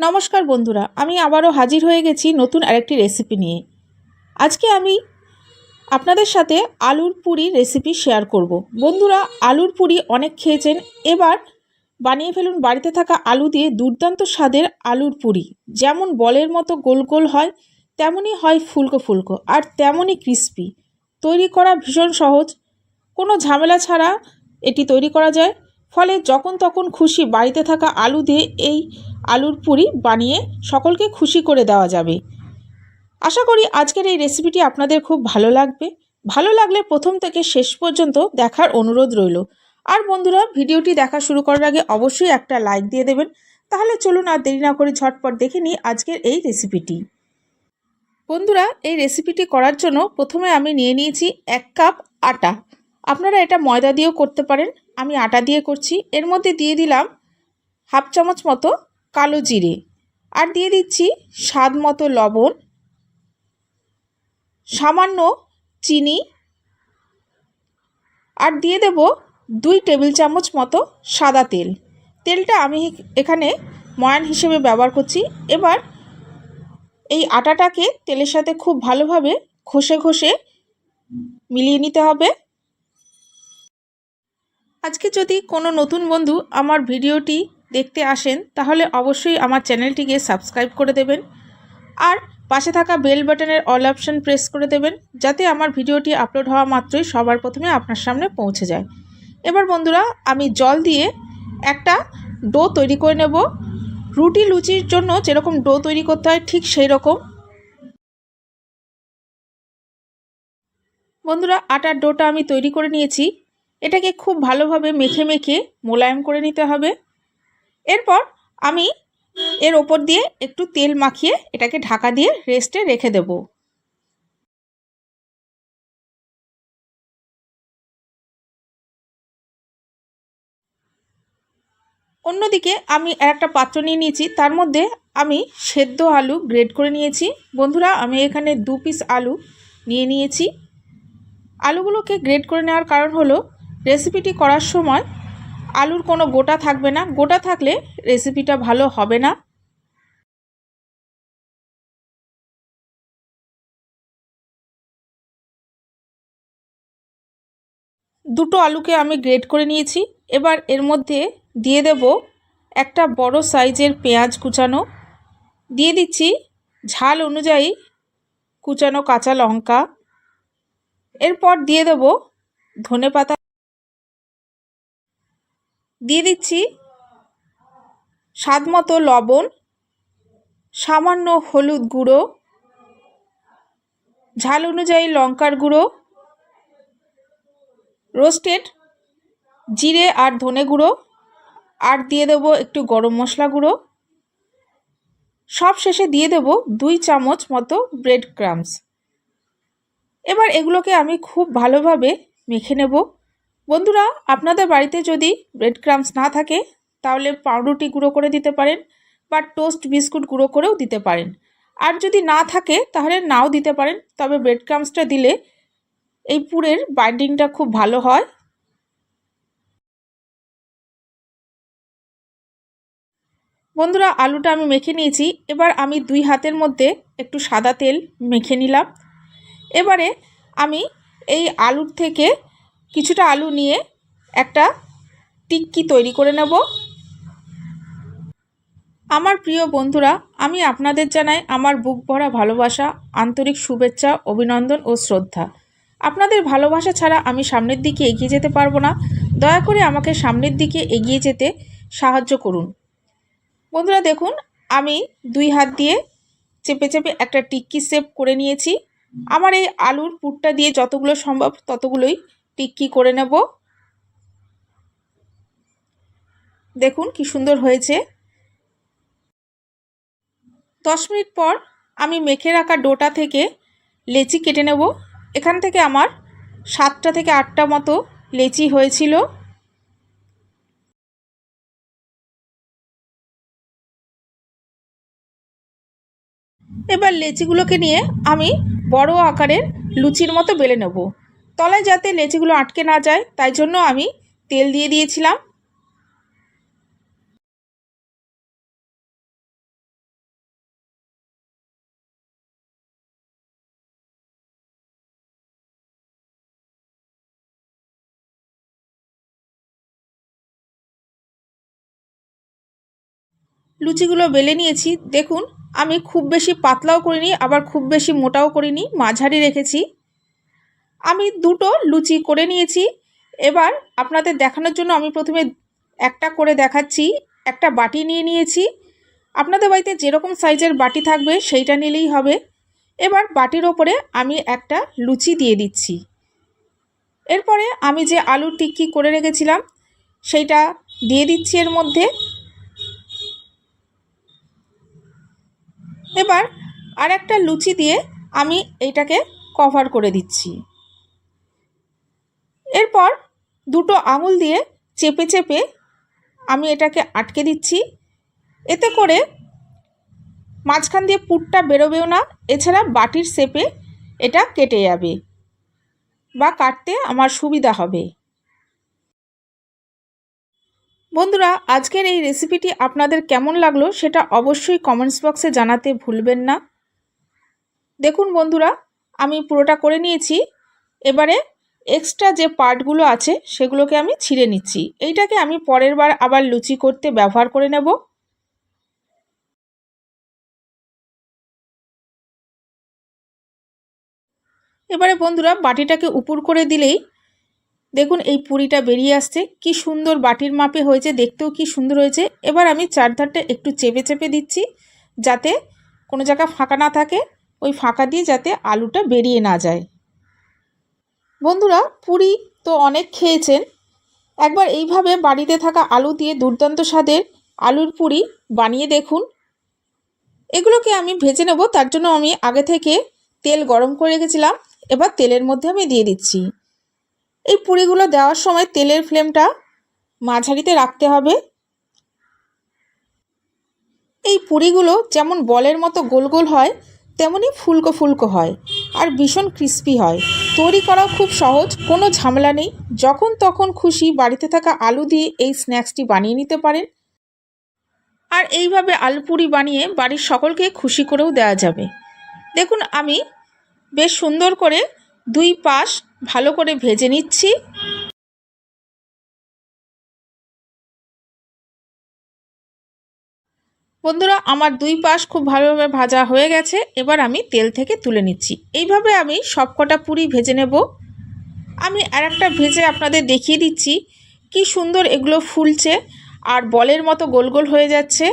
নমস্কার বন্ধুরা, আমি আবারও হাজির হয়ে গেছি নতুন আরেকটি রেসিপি নিয়ে। আজকে আমি আপনাদের সাথে আলুর পুরি রেসিপি শেয়ার করব। বন্ধুরা, আলুর পুরি অনেক খেয়েছেন, এবার বানিয়ে ফেলুন বাড়িতে থাকা আলু দিয়ে দুর্দান্ত স্বাদের আলুর পুরি। যেমন বলের মতো গোল গোল হয়, তেমনই হয় ফুলকো ফুলকো, আর তেমনই ক্রিস্পি তৈরি করা ভীষণ সহজ, কোনো ঝামেলা ছাড়া এটি তৈরি করা যায়। ফলে যখন তখন খুশি বাড়িতে থাকা আলু দিয়ে এই আলুর পুরি বানিয়ে সকলকে খুশি করে দেওয়া যাবে। আশা করি আজকের এই রেসিপিটি আপনাদের খুব ভালো লাগবে। ভালো লাগলে প্রথম থেকে শেষ পর্যন্ত দেখার অনুরোধ রইল। আর বন্ধুরা, ভিডিওটি দেখা শুরু করার আগে অবশ্যই একটা লাইক দিয়ে দেবেন। তাহলে চলুন আর দেরি না করে ঝটপট দেখে নিই আজকের এই রেসিপিটি। বন্ধুরা, এই রেসিপিটি করার জন্য প্রথমে আমি নিয়ে নিয়েছি এক কাপ আটা। আপনারা এটা ময়দা দিয়েও করতে পারেন। আমি আটা দিয়ে করছি। এর মধ্যে দিয়ে দিলাম হাফ চামচ মতো কালো জিরে। আর দিয়ে দিচ্ছি স্বাদ মতো লবণ। সামান্য চিনি। আর দিয়ে দেব দুই টেবিল চামচ মতো সাদা তেল। তেলটা আমি এখানে ময়ান হিসেবে ব্যবহার করছি। এবার এই আটাটাকে তেলের সাথে খুব ভালোভাবে ঘষে ঘষে মিলিয়ে নিতে হবে। আজকে যদি কোনো নতুন বন্ধু আমার ভিডিওটি দেখতে আসেন, তাহলে অবশ্যই আমার চ্যানেলটিকে সাবস্ক্রাইব করে দেবেন। আর পাশে থাকা বেল বাটনের অল অপশান প্রেস করে দেবেন, যাতে আমার ভিডিওটি আপলোড হওয়া মাত্রই সবার প্রথমে আপনার সামনে পৌঁছে যায়। এবার বন্ধুরা, আমি জল দিয়ে একটা ডো তৈরি করে নেব। রুটি লুচির জন্য যেরকম ডো তৈরি করতে হয়, ঠিক সেই রকম বন্ধুরা, আটার ডোটা আমি তৈরি করে নিয়েছি। এটাকে খুব ভালোভাবে মেখে মেখে মোলায়েম করে নিতে হবে। এরপর আমি এর ওপর দিয়ে একটু তেল মাখিয়ে এটাকে ঢাকা দিয়ে রেস্টে রেখে দেব। অন্যদিকে আমি একটা পাত্র নিয়ে নিয়েছি, তার মধ্যে আমি সেদ্ধ আলু গ্রেড করে নিয়েছি। বন্ধুরা, আমি এখানে দু পিস আলু নিয়ে নিয়েছি। আলুগুলোকে গ্রেড করে নেওয়ার কারণ হলো রেসিপিটি করার সময় আলুর কোনো গোটা থাকবে না। গোটা থাকলে রেসিপিটা ভালো হবে না। দুটো আলুকে আমি গ্রেড করে নিয়েছি। এবার এর মধ্যে দিয়ে দেব একটা বড় সাইজের পেঁয়াজ কুচানো। দিয়ে দিচ্ছি ঝাল অনুযায়ী কুচানো কাঁচা লঙ্কা। এরপর দিয়ে দেব ধনে পাতা দিয়ে দিচ্ছি স্বাদ মতো লবণ, সামান্য হলুদ গুঁড়ো, ঝাল অনুযায়ী লঙ্কার গুঁড়ো, রোস্টেড জিরে আর ধনে গুঁড়ো, আর দিয়ে দেব একটু গরম মশলা গুঁড়ো। সব শেষে দিয়ে দেব দুই চামচ মতো ব্রেড ক্রামস এবার এগুলোকে আমি খুব ভালোভাবে মেখে নেব। বন্ধুরা, আপনাদের বাড়িতে যদি ব্রেড ক্রামস না থাকে, তাহলে পাউরুটি গুঁড়ো করে দিতে পারেন বা টোস্ট বিস্কুট গুঁড়ো করেও দিতে পারেন। আর যদি না থাকে, তাহলে নাও দিতে পারেন, তবে ব্রেড ক্রামসটা দিলে এই পুরের বাইন্ডিংটা খুব ভালো হয়। বন্ধুরা, আলুটা আমি মেখে নিয়েছি। এবার আমি দুই হাতের মধ্যে একটু সাদা তেল মেখে নিলাম। এবারে আমি এই আলুর থেকে কিছুটা আলু নিয়ে একটা টিক্কি তৈরি করে নেব। আমার প্রিয় বন্ধুরা, আমি আপনাদের জানাই আমার বুক ভরা ভালোবাসা, আন্তরিক শুভেচ্ছা, অভিনন্দন ও শ্রদ্ধা। আপনাদের ভালোবাসা ছাড়া আমি সামনের দিকে এগিয়ে যেতে পারব না। দয়া করে আমাকে সামনের দিকে এগিয়ে যেতে সাহায্য করুন। বন্ধুরা, দেখুন, আমি দুই হাত দিয়ে চেপে চেপে একটা টিক্কি সেপ করে নিয়েছি। আমার এই আলুর পুরটা দিয়ে যতগুলো সম্ভব ততগুলোই টিক্কি করে নেব? দেখুন কি সুন্দর হয়েছে। দশ মিনিট পর আমি মেখে রাখা ডোটা থেকে লেচি কেটে নেব। এখান থেকে আমার সাতটা থেকে আটটা মতো লেচি হয়েছিল। এবার লেচিগুলোকে নিয়ে আমি বড় আকারের লুচির মতো বেলে নেব। তলায় যাতে লেচিগুলো আটকে না যায়, তাই জন্য আমি তেল দিয়ে দিয়েছিলাম। লুচিগুলো বেলে নিয়েছি। দেখুন, আমি খুব বেশি পাতলাও করিনি, আবার খুব বেশি মোটাও করিনি, মাঝারি রেখেছি। আমি দুটো লুচি করে নিয়েছি। এবার আপনাদের দেখানোর জন্য আমি প্রথমে একটা করে দেখাচ্ছি, একটা বাটি নিয়ে নিয়েছি। আপনাদের বাড়িতে যেরকম সাইজের বাটি থাকবে সেইটা নিলেই হবে। এবার বাটির ওপরে আমি একটা লুচি দিয়ে দিচ্ছি। এরপরে আমি যে আলুর টিক্কি করে রেখেছিলাম, সেইটা দিয়ে দিচ্ছি এর মধ্যে। এবার আর একটা লুচি দিয়ে আমি এইটাকে কভার করে দিচ্ছি। এরপর দুটো আঙুল দিয়ে চেপে চেপে আমি এটাকে আটকে দিচ্ছি। এতে করে মাঝখান দিয়ে পুরটা বেরোবেও না, এছাড়া বাটির শেপে এটা কেটে যাবে বা কাটতে আমার সুবিধা হবে। বন্ধুরা, আজকের এই রেসিপিটি আপনাদের কেমন লাগল সেটা অবশ্যই কমেন্টস বক্সে জানাতে ভুলবেন না। দেখুন বন্ধুরা, আমি পুরোটা করে নিয়েছি। এবারে এক্সট্রা যে পার্টগুলো আছে, সেগুলোকে আমি ছিঁড়ে নিচ্ছি। এইটাকে আমি পরের বার আবার লুচি করতে ব্যবহার করে নেব। এবারে বন্ধুরা, বাটিটাকে উপর করে দিলেই দেখুন এই পুরিটা বেরিয়ে আসছে। কি সুন্দর বাটির মাপে হয়েছে, দেখতেও কি সুন্দর হয়েছে। এবার আমি চারধারটা একটু চেপে চেপে দিচ্ছি, যাতে কোনো জায়গা ফাঁকা না থাকে। ওই ফাঁকা দিয়ে যাতে আলুটা বেরিয়ে না যায়। বন্ধুরা, পুরি তো অনেক খেয়েছেন। একবার এইভাবে বাড়িতে থাকা আলু দিয়ে দুর্দান্ত স্বাদের আলুর পুরি বানিয়ে দেখুন। এগুলোকে আমি ভেজে নেব, তার জন্য আমি আগে থেকে তেল গরম করে রেখেছিলাম। এবার তেলের মধ্যে আমি দিয়ে দিচ্ছি। এই পুরিগুলো দেওয়ার সময় তেলের ফ্লেমটা মাঝারিতে রাখতে হবে। এই পুরিগুলো যেমন বলের মতো গোল গোল হয় তেমনই ফুলকো ফুলকো হয়। আর ভীষণ ক্রিস্পি হয়। তৈরি করাও খুব সহজ, কোনো ঝামেলা নেই। যখন তখন খুশি বাড়িতে থাকা আলু দিয়ে এই স্ন্যাক্সটি বানিয়ে নিতে পারেন। আর এইভাবে আলু পুরি বানিয়ে বাড়ির সকলকে খুশি করেও দেওয়া যাবে। দেখুন, আমি বেশ সুন্দর করে দুই পাশ ভালো করে ভেজে নিচ্ছি। বন্ধুরা, আমার দুই পাশ খুব ভালোভাবে ভাজা হয়ে গেছে। এবার আমি তেল থেকে তুলে নিচ্ছি। এইভাবে আমি সবকটা পুরি ভেজে নেব। আমি আর একটা ভেজে আপনাদের দেখিয়ে দিচ্ছি কি সুন্দর এগুলো ফুলছে আর বলের মতো গোল গোল হয়ে যাচ্ছে।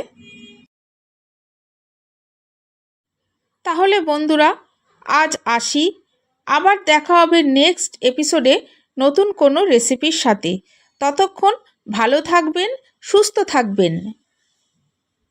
তাহলে বন্ধুরা, আজ আসি। আবার দেখা হবে নেক্সট এপিসোডে নতুন কোনো রেসিপির সাথে। ততক্ষণ ভালো থাকবেন, সুস্থ থাকবেন।